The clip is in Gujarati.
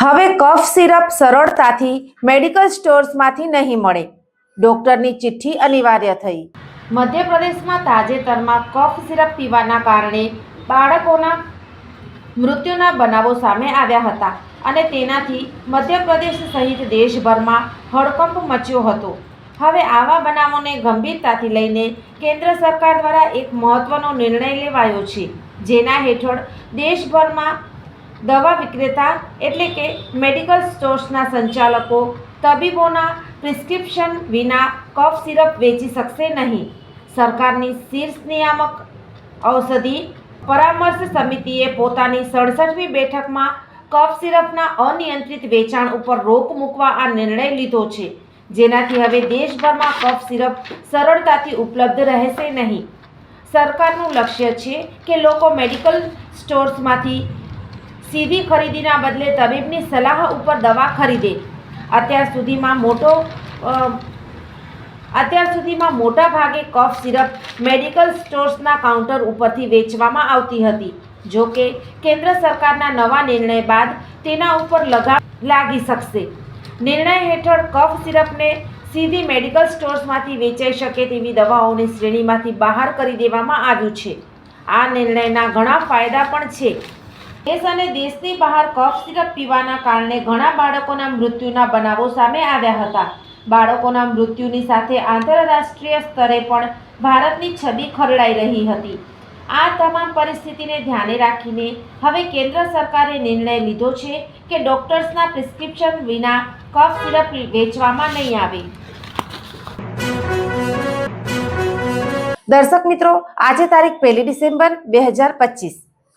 હવે કફ સિરપ સરળતાથી મેડિકલ સ્ટોર્સમાંથી નહીં મળે. ડોક્ટરની ચિઠ્ઠી અનિવાર્ય થઈ. મધ્યપ્રદેશમાં તાજેતરમાં કફ સિરપ પીવાના કારણે બાળકોના મૃત્યુના બનાવો સામે આવ્યા હતા અને તેનાથી મધ્યપ્રદેશ સહિત દેશભરમાં હડકંપ મચ્યો હતો. હવે આવા બનાવોને ગંભીરતાથી લઈને કેન્દ્ર સરકાર દ્વારા એક મહત્વનો નિર્ણય લેવાયો છે, જેના હેઠળ દેશભરમાં દવા વિક્રેતા એટલે કે મેડિકલ સ્ટોર્સના સંચાલકો તબીબોના પ્રિસ્ક્રિપ્શન વિના કફ સિરપ વેચી શકશે નહીં. સરકારની શીર્ષ નિયામક ઔષધિ પરામર્શ સમિતિએ પોતાની સડસઠમી બેઠકમાં કફ સિરપના અનિયંત્રિત વેચાણ ઉપર રોક મૂકવા આ નિર્ણય લીધો છે. જેનાથી હવે દેશભરમાં કફ સિરપ સરળતાથી ઉપલબ્ધ રહેશે નહીં. સરકારનું લક્ષ્ય છે કે લોકો મેડિકલ સ્ટોર્સમાંથી સીધી ખરીદીના બદલે તબીબની સલાહ ઉપર દવા ખરીદે. અત્યાર સુધીમાં મોટો અત્યાર સુધીમાં મોટા ભાગે કફ સિરપ મેડિકલ સ્ટોર્સના કાઉન્ટર ઉપરથી વેચવામાં આવતી હતી. જો કે કેન્દ્ર સરકારના નવા નિર્ણય બાદ તેના ઉપર લગામ લાગી શકશે. નિર્ણય હેઠળ કફ સિરપને સીધી મેડિકલ સ્ટોર્સમાંથી વેચાઈ શકે તેવી દવાઓની શ્રેણીમાંથી બહાર કરી દેવામાં આવ્યું છે. આ નિર્ણયના ઘણા ફાયદા પણ છે. દેશ અને દેશની બહાર કફ સિરપ પીવાના કારણે ઘણા બાળકોના મૃત્યુના બનાવો સામે આવ્યા હતા. બાળકોના મૃત્યુની સાથે આંતરરાષ્ટ્રીય સ્તરે પણ ભારતની છબી ખરડાઈ રહી હતી. આ તમામ પરિસ્થિતિને ધ્યાને રાખીને હવે કેન્દ્ર સરકારે નિર્ણય લીધો છે કે ડોક્ટર્સના પ્રિસ્ક્રિપ્શન વિના કફ સિરપ વેચવામાં નહીં આવે. દર્શક મિત્રો, આજે તારીખ પહેલી ડિસેમ્બર બે હજાર પચીસ.